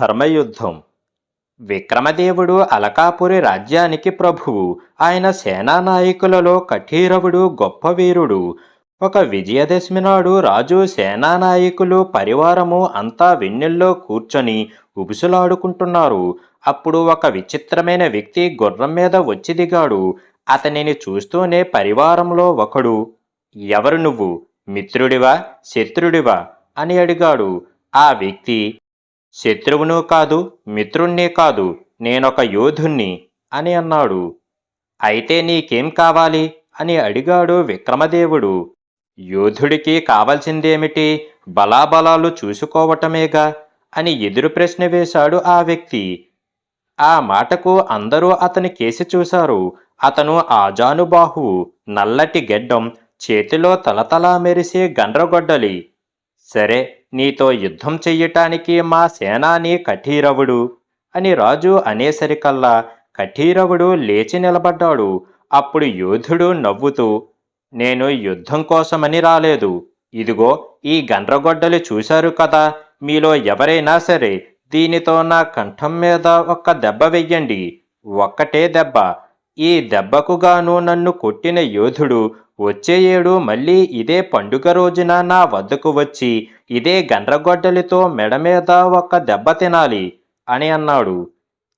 ధర్మయుద్ధం. విక్రమదేవుడు అలకాపురి రాజ్యానికి ప్రభువు. ఆయన సేనానాయకులలో కఠీరవుడు గొప్ప వీరుడు. ఒక విజయదశమి నాడు రాజు సేనానాయకులు పరివారము అంతా వెన్నెల్లో కూర్చొని ఉబుసులాడుకుంటున్నారు. అప్పుడు ఒక విచిత్రమైన వ్యక్తి గుర్రం మీద వచ్చి దిగాడు. అతనిని చూస్తూనే పరివారంలో ఒకడు ఎవరు నువ్వు? మిత్రుడివా? శత్రుడివా? అని అడిగాడు. ఆ వ్యక్తి శత్రువును కాదు మిత్రుణ్ణి కాదు నేనొక యోధుణ్ణి అని అన్నాడు. అయితే నీకేం కావాలి అని అడిగాడు విక్రమదేవుడు. యోధుడికి కావలసిందేమిటి? బలాబలాలు చూసుకోవటమేగా అని ఎదురు ప్రశ్న వేశాడు ఆ వ్యక్తి. ఆ మాటకు అందరూ అతని కేసి చూశారు. అతను ఆజానుబాహువు నల్లటి గెడ్డం చేతిలో తలతలా మెరిసే గండ్రగొడ్డలి. సరే నీతో యుద్ధం చెయ్యటానికి మా సేనాని కఠీరవుడు. అని రాజు అనేసరికల్లా కఠీరవుడు లేచి నిలబడ్డాడు. అప్పుడు యోధుడు నవ్వుతూ నేను యుద్ధం కోసమని రాలేదు. ఇదిగో ఈ గండ్రగొడ్డలు చూశారు కదా. మీలో ఎవరైనా సరే దీనితో నా కంఠం మీద ఒక్క దెబ్బ వెయ్యండి. ఒక్కటే దెబ్బ. ఈ దెబ్బకు గాను నన్ను కొట్టిన యోధుడు వచ్చే ఏడు మళ్ళీ ఇదే పండుగ రోజున నా వద్దకు వచ్చి ఇదే గండ్రగొడ్డలితో మెడ మీద ఒక దెబ్బ తినాలి అని అన్నాడు.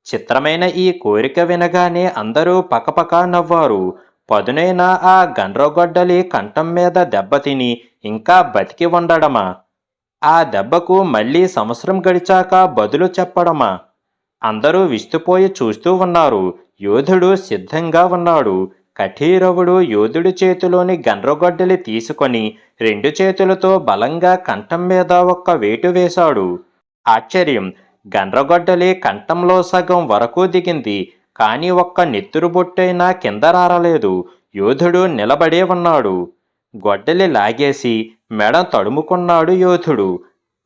చిత్రమైన ఈ కోరిక వినగానే అందరూ పకపక నవ్వారు. పదునైన ఆ గండ్రగొడ్డలి కంఠం మీద దెబ్బతిని ఇంకా బతికి ఉండడమా? ఆ దెబ్బకు మళ్ళీ సంవత్సరం గడిచాక బదులు చెప్పడమా? అందరూ విస్తుపోయి చూస్తూ ఉన్నారు. యోధుడు సిద్ధంగా ఉన్నాడు. కఠీరవుడు యోధుడి చేతిలోని గండ్రగొడ్డలి తీసుకొని రెండు చేతులతో బలంగా కంఠం మీద ఒక్క వేటు వేశాడు. ఆశ్చర్యం! గండ్రగొడ్డలి కంఠంలో సగం వరకు దిగింది. కానీ ఒక్క నెత్తురు బొట్టైనా కింద రారలేదు. యోధుడు నిలబడే ఉన్నాడు. గొడ్డలి లాగేసి మెడ తడుముకున్నాడు యోధుడు.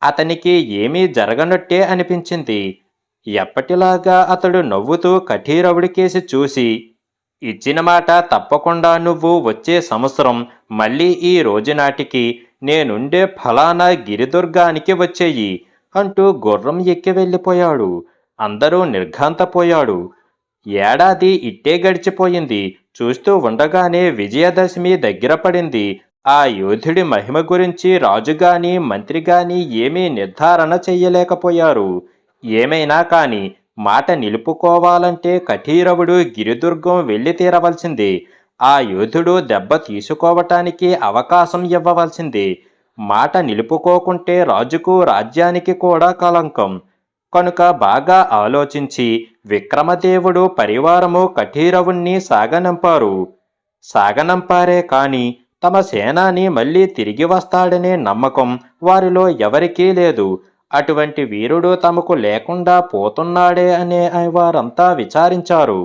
అతనికి ఏమీ జరగనట్టే అనిపించింది. ఎప్పటిలాగా అతడు నవ్వుతూ కఠీరవుడి కేసి చూసి ఇచ్చిన మాట తప్పకుండా నువ్వు వచ్చే సంవత్సరం మళ్ళీ ఈ రోజు నాటికి నేనుండే ఫలానా గిరిదుర్గానికి వచ్చేయి అంటూ గుర్రం ఎక్కి వెళ్ళిపోయాడు. అందరూ నిర్ఘాంతపోయాడు. ఏడాది ఇట్టే గడిచిపోయింది. చూస్తూ ఉండగానే విజయదశమి దగ్గర పడింది. ఆ యోధుడి మహిమ గురించి రాజుగాని మంత్రిగాని ఏమీ నిర్ధారణ చెయ్యలేకపోయారు. ఏమైనా కానీ మాట నిలుపుకోవాలంటే కఠీరవుడు గిరిదుర్గం వెళ్ళి తీరవలసింది. ఆ యోధుడు దెబ్బ తీసుకోవటానికి అవకాశం ఇవ్వవలసింది. మాట నిలుపుకోకుంటే రాజుకు రాజ్యానికి కూడా కలంకం కనుక బాగా ఆలోచించి విక్రమదేవుడు పరివారము కఠీరవుణ్ణి సాగనంపారు. సాగనంపారే కాని తమ సేనాని మళ్ళీ తిరిగి వస్తాడనే నమ్మకం వారిలో ఎవరికీ లేదు. అటువంటి వీరుడు తమకు లేకుండా పోతున్నాడే అనే వారంతా విచారించారు.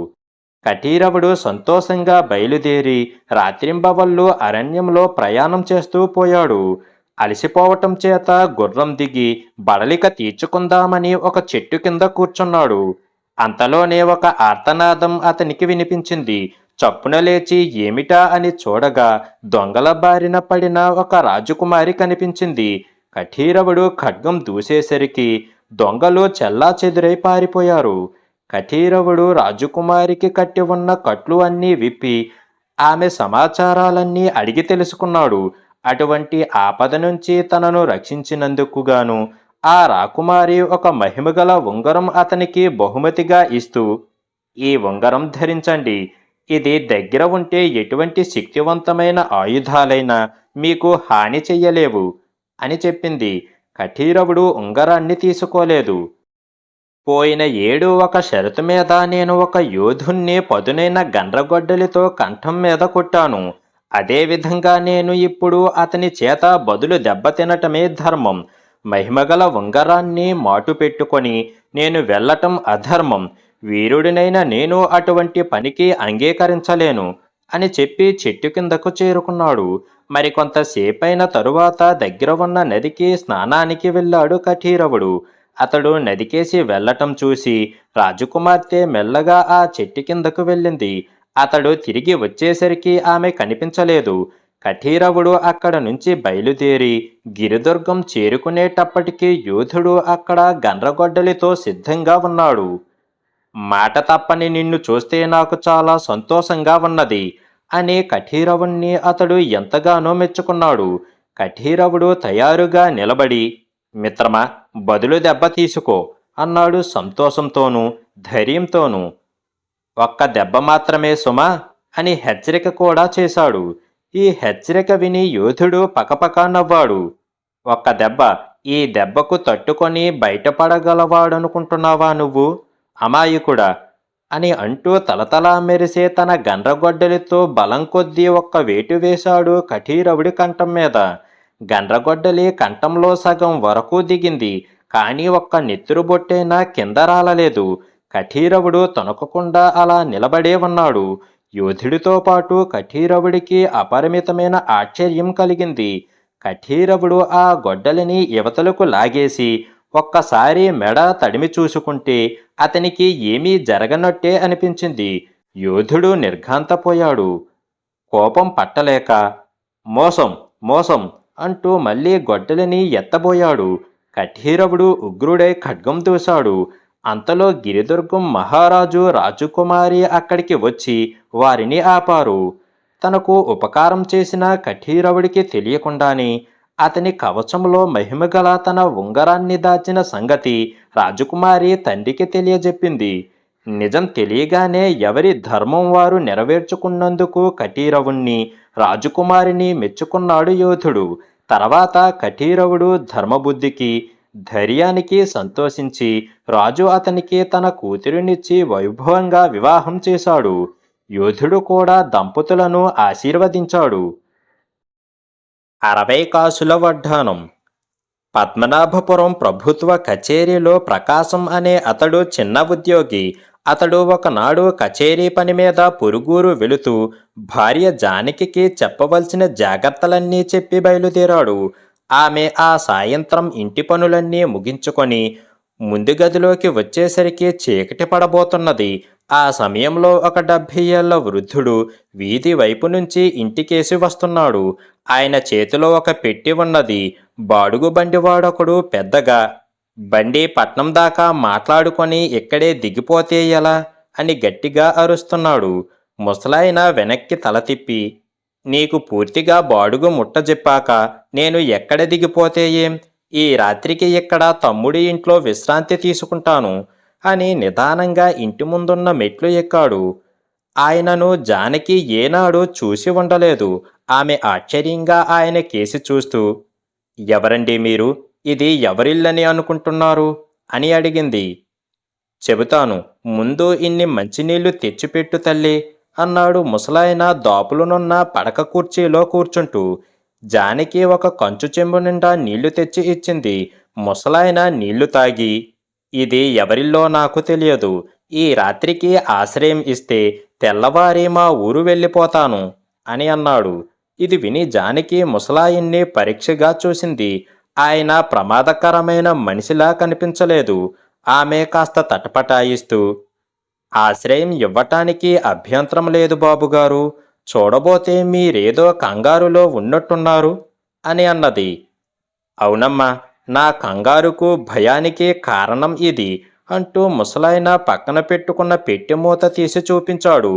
కఠీరవుడు సంతోషంగా బయలుదేరి రాత్రింబవళ్ళు అరణ్యంలో ప్రయాణం చేస్తూ పోయాడు. అలసిపోవటం చేత గుర్రం దిగి బడలిక తీర్చుకుందామని ఒక చెట్టు కింద కూర్చున్నాడు. అంతలోనే ఒక ఆర్తనాదం అతనికి వినిపించింది. చప్పున లేచి ఏమిటా అని చూడగా దొంగల బారిన పడిన ఒక రాజకుమారి కనిపించింది. కఠీరవుడు ఖడ్గం దూసేసరికి దొంగలు చెల్లా చెదురై పారిపోయారు. కఠీరవుడు రాజకుమారికి కట్టి ఉన్న కట్లు అన్నీ విప్పి ఆమె సమాచారాలన్నీ అడిగి తెలుసుకున్నాడు. అటువంటి ఆపద నుంచి తనను రక్షించినందుకు గాను ఆ రాకుమారి ఒక మహిమగల ఉంగరం అతనికి బహుమతిగా ఇస్తూ ఈ ఉంగరం ధరించండి. ఇది దగ్గర ఉంటే ఎటువంటి శక్తివంతమైన ఆయుధాలైనా మీకు హాని చెయ్యలేవు. అని చెప్పింది. కఠీరవుడు ఉంగరాన్ని తీసుకోలేదు. పోయిన ఏడు ఒక షరతు మీద నేను ఒక యోధుణ్ణి పదునైన గండ్రగొడ్డలితో కంఠం మీద కొట్టాను. అదేవిధంగా నేను ఇప్పుడు అతని చేత బదులు దెబ్బతినటమే ధర్మం. మహిమగల ఉంగరాన్ని మాటు పెట్టుకొని నేను వెళ్ళటం అధర్మం. వీరుడినైన నేను అటువంటి పనికి అంగీకరించలేను అని చెప్పి చెట్టు కిందకు చేరుకున్నాడు. మరికొంతసేపైన తరువాత దగ్గర ఉన్న నదికి స్నానానికి వెళ్ళాడు కఠీరవుడు. అతడు నదికేసి వెళ్ళటం చూసి రాజకుమార్తె మెల్లగా ఆ చెట్టు కిందకు వెళ్ళింది. అతడు తిరిగి వచ్చేసరికి ఆమె కనిపించలేదు. కఠీరవుడు అక్కడ నుంచి బయలుదేరి గిరిదుర్గం చేరుకునేటప్పటికీ యోధుడు అక్కడ గండ్రగొడ్డలితో సిద్ధంగా ఉన్నాడు. మాట తప్పని నిన్ను చూస్తే నాకు చాలా సంతోషంగా ఉన్నది. అని కఠీరవుణ్ణి అతడు ఎంతగానో మెచ్చుకున్నాడు. కఠీరవుడు తయారుగా నిలబడి మిత్రమా బదులు దెబ్బ తీసుకో అన్నాడు సంతోషంతోనూ ధైర్యంతోనూ. ఒక్క దెబ్బ మాత్రమే సుమా అని హెచ్చరిక కూడా చేశాడు. ఈ హెచ్చరిక విని యోధుడు పకపక నవ్వాడు. ఒక్క దెబ్బ ఈ దెబ్బకు తట్టుకొని బయటపడగలవాడనుకుంటున్నావా నువ్వు? అమాయకుడా అని అంటూ తలతలా మెరిసే తన గండ్రగొడ్డలితో బలం కొద్దీ ఒక్క వేటు వేశాడు కఠీరవుడి కంఠం మీద. గండ్రగొడ్డలి కంఠంలో సగం వరకు దిగింది. కానీ ఒక్క నెత్తురు బొట్టైనా కింద రాలలేదు. కఠీరవుడు తొనకకుండా అలా నిలబడే ఉన్నాడు. యోధుడితో పాటు కఠీరవుడికి అపరిమితమైన ఆశ్చర్యం కలిగింది. కఠీరవుడు ఆ గొడ్డలిని యువతలకు లాగేసి ఒక్కసారి మెడ తడిమి చూసుకుంటే అతనికి ఏమీ జరగనట్టే అనిపించింది. యోధుడు నిర్ఘాంతపోయాడు. కోపం పట్టలేక మోసం మోసం అంటూ మళ్ళీ గొడ్డలిని ఎత్తబోయాడు. కఠీరవుడు ఉగ్రుడై ఖడ్గం దూశాడు. అంతలో గిరిదుర్గం మహారాజు రాజకుమారి అక్కడికి వచ్చి వారిని ఆపారు. తనకు ఉపకారం చేసిన కఠీరవుడికి తెలియకుండానే అతని కవచంలో మహిమగల తన ఉంగరాన్ని దాచిన సంగతి రాజకుమారి తండ్రికి తెలియజెప్పింది. నిజం తెలియగానే ఎవరి ధర్మం వారు నెరవేర్చుకున్నందుకు కఠీరవుణ్ణి రాజకుమారిని మెచ్చుకున్నాడు యోధుడు. తర్వాత కఠీరవుడు ధర్మబుద్ధికి ధైర్యానికి సంతోషించి రాజు అతనికి తన కూతురినిచ్చి వైభవంగా వివాహం చేశాడు. యోధుడు కూడా దంపతులను ఆశీర్వదించాడు. అరవై కాసుల వడ్డానం. పద్మనాభపురం ప్రభుత్వ కచేరీలో ప్రకాశం అనే అతడు చిన్న ఉద్యోగి. అతడు ఒకనాడు కచేరీ పని మీద పొరుగురు వెళుతూ భార్య జానకికి చెప్పవలసిన జాగ్రత్తలన్నీ చెప్పి బయలుదేరాడు. ఆమె ఆ సాయంత్రం ఇంటి పనులన్నీ ముగించుకొని ముందు గదిలోకి వచ్చేసరికి చీకటి పడబోతున్నది. ఆ సమయంలో ఒక డెబ్భై ఏళ్ళ వృద్ధుడు వీధి వైపు నుంచి ఇంటికేసి వస్తున్నాడు. ఆయన చేతిలో ఒక పెట్టి ఉన్నది. బాడుగు బండివాడొకడు పెద్దగా బండి పట్నం దాకా మాట్లాడుకొని ఇక్కడే దిగిపోతే ఎలా అని గట్టిగా అరుస్తున్నాడు. ముసలాయన వెనక్కి తల తిప్పి నీకు పూర్తిగా బాడుగు ముట్టజెప్పాక నేను ఎక్కడ దిగిపోతే ఏం? ఈ రాత్రికి ఇక్కడ తమ్ముడి ఇంట్లో విశ్రాంతి తీసుకుంటాను. అని నిదానంగా ఇంటి ముందున్న మెట్లు ఎక్కాడు. ఆయనను జానకి ఏనాడు చూసి ఉండలేదు. ఆమె ఆశ్చర్యంగా ఆయన కేసి చూస్తూ ఎవరండి మీరు? ఇది ఎవరిల్లని అనుకుంటున్నారు? అని అడిగింది. చెబుతాను ముందు ఇన్ని మంచినీళ్ళు తెచ్చిపెట్టు తల్లి అన్నాడు ముసలాయన దాపులునున్న పడక కుర్చీలో కూర్చుంటూ. జానకి ఒక కంచు చెంబు నిండా నీళ్ళు తెచ్చి ఇచ్చింది. ముసలాయన నీళ్ళు తాగి ఇది ఎవరిల్లో నాకు తెలియదు. ఈ రాత్రికి ఆశ్రయం ఇస్తే తెల్లవారి మా ఊరు వెళ్ళిపోతాను అని అన్నాడు. ఇది విని జానకి ముసలాయిన్ని పరీక్షగా చూసింది. ఆయన ప్రమాదకరమైన మనిషిలా కనిపించలేదు. ఆమె కాస్త తటపటాయిస్తూ ఆశ్రయం ఇవ్వటానికి అభ్యంతరం లేదు బాబుగారు. చూడబోతే మీరేదో కంగారులో ఉన్నట్టున్నారు అని అన్నది. అవునమ్మా నా కంగారుకు భయానికి కారణం ఇది అంటూ ముసలాయన పక్కన పెట్టుకున్న పెట్టె మూత తీసి చూపించాడు.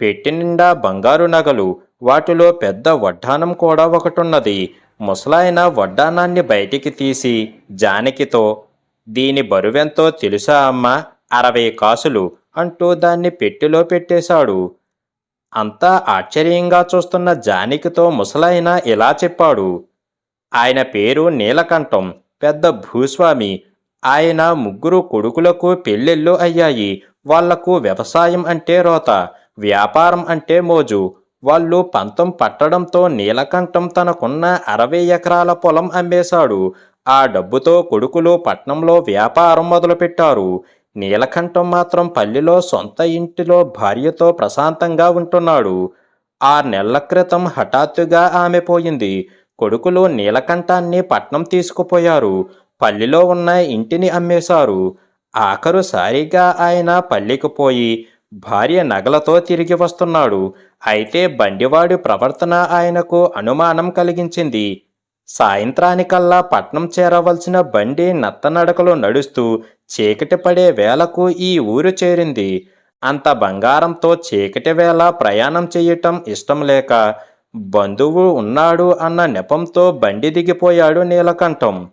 పెట్టె నిండా బంగారు నగలు వాటిలో పెద్ద వడ్డానం కూడా ఒకటున్నది. ముసలాయన వడ్డానాన్ని బయటికి తీసి జానకితో దీని బరువెంతో తెలుసా అమ్మా? అరవై కాసులు అంటూ దాన్ని పెట్టెలో పెట్టేశాడు. అంతా ఆశ్చర్యంగా చూస్తున్న జానకితో ముసలాయన ఇలా చెప్పాడు. ఆయన పేరు నీలకంఠం. పెద్ద భూస్వామి. ఆయన ముగ్గురు కొడుకులకు పెళ్ళిళ్ళు అయ్యాయి. వాళ్ళకు వ్యవసాయం అంటే రోత వ్యాపారం అంటే మోజు. వాళ్ళు పంతం పట్టడంతో నీలకంఠం తనకున్న అరవై ఎకరాల పొలం అమ్మేశాడు. ఆ డబ్బుతో కొడుకులు పట్నంలో వ్యాపారం మొదలుపెట్టారు. నీలకంఠం మాత్రం పల్లెలో సొంత ఇంటిలో భార్యతో ప్రశాంతంగా ఉంటున్నాడు. ఆ నెలల క్రితం హఠాత్తుగా ఆమె పోయింది. కొడుకులు నీలకంఠాన్ని పట్నం తీసుకుపోయారు. పల్లెలో ఉన్న ఇంటిని అమ్మేశారు. ఆఖరుసారిగా ఆయన పల్లికి పోయి భార్య నగలతో తిరిగి వస్తున్నాడు. అయితే బండివాడి ప్రవర్తన ఆయనకు అనుమానం కలిగించింది. సాయంత్రానికల్లా పట్నం చేరవలసిన బండి నత్తనడకలో నడుస్తూ చీకటి పడే వేళకు ఈ ఊరు చేరింది. అంత బంగారంతో చీకటి వేళ ప్రయాణం చేయటం ఇష్టం లేక బంధువు ఉన్నాడు అన్న నెపంతో బండి దిగిపోయాడు నీలకంఠం.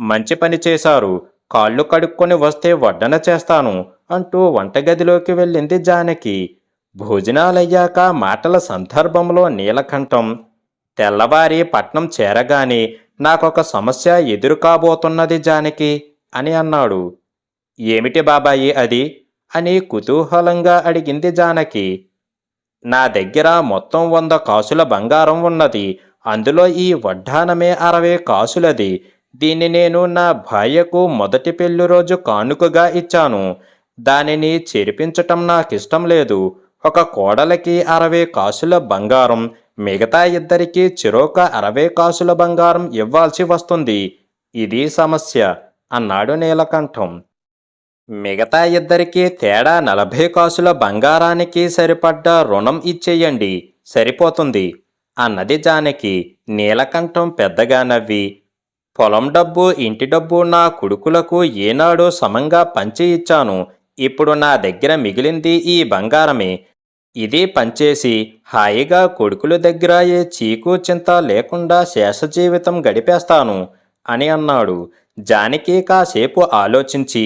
మంచి పని చేశారు. కాళ్ళు కడుక్కొని వస్తే వడ్డన చేస్తాను అంటూ వంటగదిలోకి వెళ్ళింది జానకి. భోజనాలయ్యాక మాటల సందర్భంలో నీలకంఠం. తెల్లవారి పట్నం చేరగానే నాకొక సమస్య ఎదురు కాబోతున్నది జానకి అని అన్నాడు. ఏమిటి బాబాయి అది? అని కుతూహలంగా అడిగింది జానకి. నా దగ్గర మొత్తం వంద కాసుల బంగారం ఉన్నది. అందులో ఈ వడ్డానమే అరవై కాసులది. దీన్ని నేను నా భార్యకు మొదటి పెళ్ళి రోజు కానుకగా ఇచ్చాను. దానిని చెరిపించటం నాకిష్టం లేదు. ఒక కోడలకి అరవై కాసుల బంగారం మిగతా ఇద్దరికి చిరోక అరవై కాసుల బంగారం ఇవ్వాల్సి వస్తుంది. ఇది సమస్య అన్నాడు నీలకంఠం. మిగతా ఇద్దరికీ తేడా నలభై కాసుల బంగారానికి సరిపడ్డ రుణం ఇచ్చేయండి. సరిపోతుంది. అన్నది జానకి నీలకంఠం పెద్దగా నవ్వి పొలం డబ్బు ఇంటి డబ్బు నా కొడుకులకు ఏనాడో సమంగా పంచి ఇచ్చాను. ఇప్పుడు నా దగ్గర మిగిలింది ఈ బంగారమే. ఇది పంచేసి హాయిగా కొడుకుల దగ్గర ఏ చీకు చింత లేకుండా శేష జీవితం గడిపేస్తాను అని అన్నాడు. జానకి కాసేపు ఆలోచించి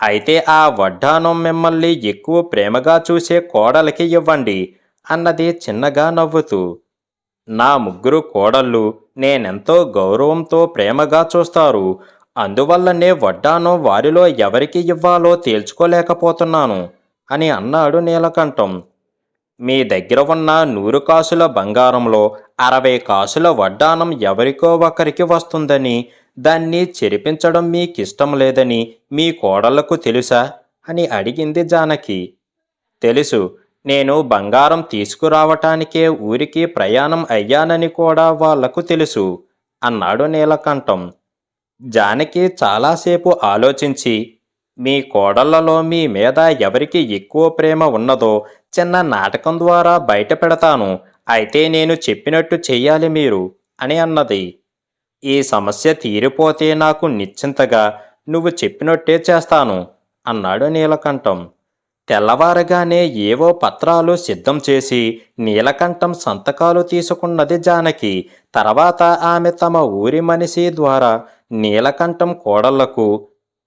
అయితే ఆ వడ్డానం మిమ్మల్ని ఎక్కువ ప్రేమగా చూసే కోడలికి ఇవ్వండి అన్నది చిన్నగా నవ్వుతూ నా ముగ్గురు కోడళ్ళు నేనెంతో గౌరవంతో ప్రేమగా చూస్తారు అందువల్లనే వడ్డానం వారిలో ఎవరికి ఇవ్వాలో తేల్చుకోలేకపోతున్నాను అని అన్నాడు నీలకంఠం. మీ దగ్గర ఉన్న నూరు కాసుల బంగారంలో అరవై కాసుల వడ్డానం ఎవరికో ఒకరికి వస్తుందని దాన్ని చెరిపించడం మీకిష్టం లేదని మీ కోడళ్ళకు తెలుసా? అని అడిగింది జానకి. తెలుసు నేను బంగారం తీసుకురావటానికే ఊరికి ప్రయాణం అయ్యానని కూడా వాళ్ళకు తెలుసు అన్నాడు నీలకంఠం. జానకి చాలాసేపు ఆలోచించి మీ కోడళ్ళలో మీ మీద ఎవరికి ఎక్కువ ప్రేమ ఉన్నదో చిన్న నాటకం ద్వారా బయట పెడతాను. అయితే నేను చెప్పినట్టు చెయ్యాలి మీరు అని అన్నది. ఈ సమస్య తీరిపోతే నాకు నిశ్చింతగా నువ్వు చెప్పినట్టే చేస్తాను అన్నాడు నీలకంఠం. తెల్లవారగానే ఏవో పత్రాలు సిద్ధం చేసి నీలకంఠం సంతకాలు తీసుకున్నది జానకి. తర్వాత ఆమె తమ ఊరి మనిషి ద్వారా నీలకంఠం కోడళ్ళకు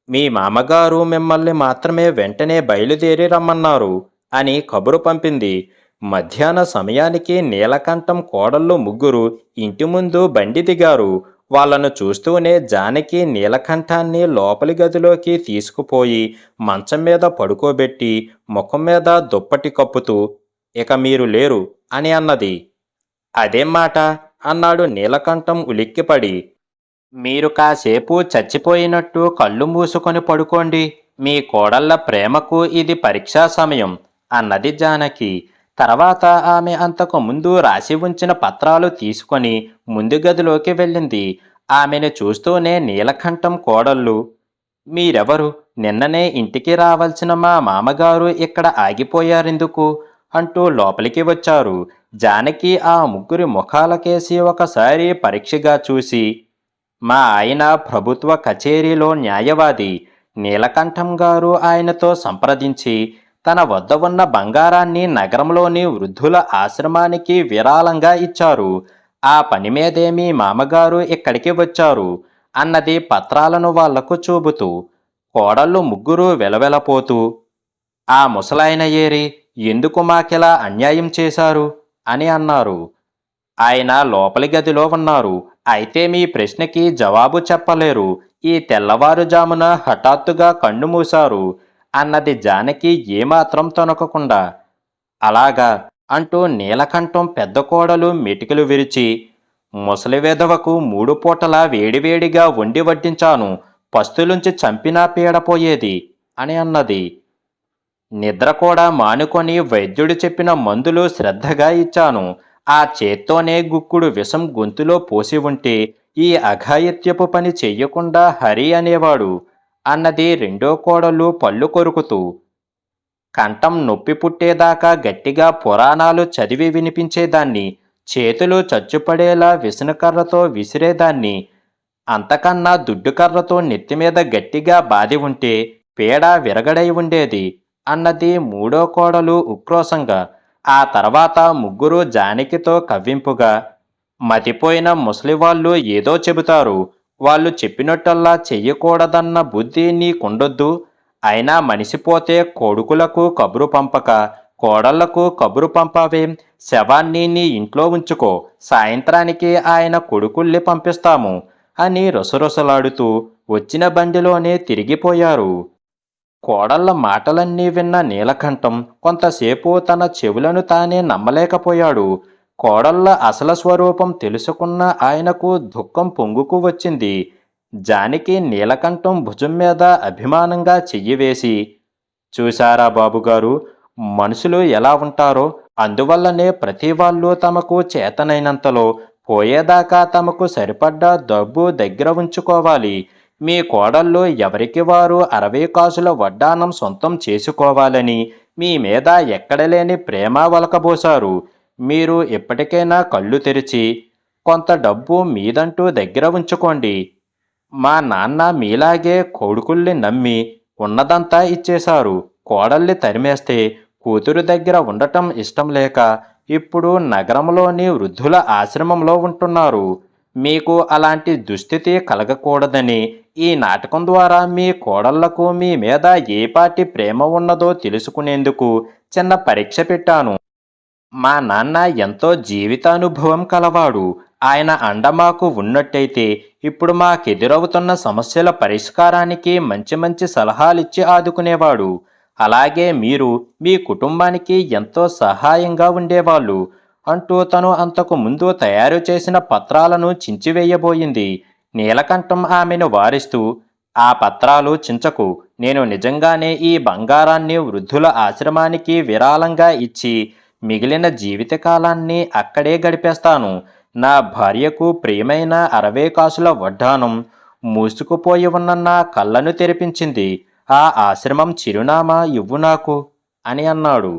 మీ మామగారు మిమ్మల్ని మాత్రమే వెంటనే బయలుదేరి రమ్మన్నారు అని కబురు పంపింది. మధ్యాహ్న సమయానికి నీలకంఠం కోడళ్ళు ముగ్గురు ఇంటి ముందు బండి దిగారు. వాళ్ళను చూస్తూనే జానకి నీలకంఠాన్ని లోపలి గదిలోకి తీసుకుపోయి మంచం మీద పడుకోబెట్టి ముఖం మీద దుప్పటి కప్పుతూ ఇక మీరు లేరు అని అన్నది. అదేం మాట? అన్నాడు నీలకంఠం ఉలిక్కిపడి. మీరు కాసేపు చచ్చిపోయినట్టు కళ్ళు మూసుకొని పడుకోండి. మీ కోడళ్ళ ప్రేమకు ఇది పరీక్షా సమయం అన్నది జానకి. తర్వాత ఆమె అంతకు ముందు రాసి ఉంచిన పత్రాలు తీసుకొని ముందు గదిలోకి వెళ్ళింది. ఆమెను చూస్తూనే నీలకంఠం కోడళ్ళు మీరెవరు? నిన్ననే ఇంటికి రావాల్సిన మా మామగారు ఇక్కడ ఆగిపోయారెందుకు? అంటూ లోపలికి వచ్చారు. జానకి ఆ ముగ్గురి ముఖాలకేసి ఒకసారి పరీక్షగా చూసి మా ఆయన ప్రభుత్వ కచేరీలో న్యాయవాది. నీలకంఠం గారు ఆయనతో సంప్రదించి తన వద్ద ఉన్న బంగారాన్ని నగరంలోని వృద్ధుల ఆశ్రమానికి విరాళంగా ఇచ్చారు. ఆ పని మీదే మీ మామగారు ఇక్కడికి వచ్చారు అన్నది పత్రాలను వాళ్ళకు చూపుతూ కోడళ్ళు ముగ్గురు వెలవెలపోతూ ఆ ముసలాయన ఏరి ఎందుకు మాకిలా అన్యాయం చేశారు? అని అన్నారు. ఆయన లోపలి గదిలో ఉన్నారు. అయితే మీ ప్రశ్నకి జవాబు చెప్పలేరు. ఈ తెల్లవారుజామున హఠాత్తుగా కన్ను మూశారు. అన్నది జానకి ఏమాత్రం తొనకకుండా అలాగా అంటూ నీలకంఠం పెద్ద కోడలు మెటికలు విరిచి ముసలి విధవకు మూడు పూటలా వేడివేడిగా వండి వడ్డించాను. పస్తులుంచి చంపినా పీడపోయేది అని అన్నది. నిద్ర కూడా మానుకొని వైద్యుడు చెప్పిన మందులు శ్రద్ధగా ఇచ్చాను. ఆ చేత్తోనే గుక్కుడు విషం గొంతులో పోసి ఉంటే ఈ అఘాయిత్యపు పని చెయ్యకుండా హరి అనేవాడు అన్నది రెండో కోడలు పళ్ళు కొరుకుతూ కంఠం నొప్పి పుట్టేదాకా గట్టిగా పురాణాలు చదివి వినిపించేదాన్ని చేతులు చచ్చుపడేలా విసనకర్రతో విసిరేదాన్ని అంతకన్నా దుడ్డుకర్రతో నెత్తిమీద గట్టిగా బాది ఉంటే పీడ విరగడై ఉండేది అన్నది మూడో కోడలు ఉక్రోషంగా ఆ తర్వాత ముగ్గురు జానకితో కవ్వింపుగా మతిపోయిన ముసలివాళ్ళు ఏదో చెబుతారు. వాళ్ళు చెప్పినట్టల్లా చెయ్యకూడదన్న బుద్ధి నీకుండొద్దు. అయినా మనిషిపోతే కొడుకులకు కబురు పంపక కోడళ్ళకు కబురు పంపవే. శవాన్ని నీ ఇంట్లో ఉంచుకో. సాయంత్రానికి ఆయన కొడుకుల్ని పంపిస్తాము అని రొసరొసలాడుతూ వచ్చిన బండిలోనే తిరిగిపోయారు. కోడళ్ళ మాటలన్నీ విన్న నీలకంఠం కొంతసేపు తన చెవులను తానే నమ్మలేకపోయాడు. కోడళ్ళ అసలు స్వరూపం తెలుసుకున్న ఆయనకు దుఃఖం పొంగుకు వచ్చింది. జానికి నీలకంఠం భుజం మీద అభిమానంగా చెయ్యి వేసి చూశారా బాబుగారు మనుషులు ఎలా ఉంటారో అందువల్లనే ప్రతి వాళ్ళు తమకు చేతనైనంతలో పోయేదాకా తమకు సరిపడ్డ డబ్బు దగ్గర ఉంచుకోవాలి. మీ కోడల్లో ఎవరికి వారు అరవై కాసుల వడ్డానం సొంతం చేసుకోవాలని మీ మీద ఎక్కడలేని ప్రేమ వలకబోశారు? మీరు ఎప్పటికైనా కళ్ళు తెరిచి కొంత డబ్బు మీదంటూ దగ్గర ఉంచుకోండి. మా నాన్న మీలాగే కొడుకుల్ని నమ్మి ఉన్నదంతా ఇచ్చేశారు. కోడల్ని తరిమేస్తే కూతురు దగ్గర ఉండటం ఇష్టం లేక ఇప్పుడు నగరంలోని వృద్ధుల ఆశ్రమంలో ఉంటున్నారు. మీకు అలాంటి దుస్థితి కలగకూడదని ఈ నాటకం ద్వారా మీ కోడళ్ళకు మీ మీద ఏ పాటి ప్రేమ ఉన్నదో తెలుసుకునేందుకు చిన్న పరీక్ష పెట్టాను. మా నాన్న ఎంతో జీవితానుభవం కలవాడు. ఆయన అండ మాకు ఉన్నట్టయితే ఇప్పుడు మాకెదురవుతున్న సమస్యల పరిష్కారానికి మంచి మంచి సలహాలిచ్చి ఆదుకునేవాడు. అలాగే మీరు మీ కుటుంబానికి ఎంతో సహాయంగా ఉండేవాళ్ళు. అంటూ తను అంతకు ముందు తయారు చేసిన పత్రాలను చించివేయబోయింది. నీలకంఠం ఆమెను వారిస్తూ ఆ పత్రాలు చించకు. నేను నిజంగానే ఈ బంగారాన్ని వృద్ధుల ఆశ్రమానికి విరాళంగా ఇచ్చి మిగిలిన జీవితకాలాన్ని అక్కడే గడిపేస్తాను. నా భార్యకు ప్రియమైన అరవై కాసుల వడ్డానం మూసుకుపోయి ఉన్న నా కళ్ళను తెరిపించింది. ఆ ఆశ్రమం చిరునామా ఇవ్వు నాకు అని అన్నాడు.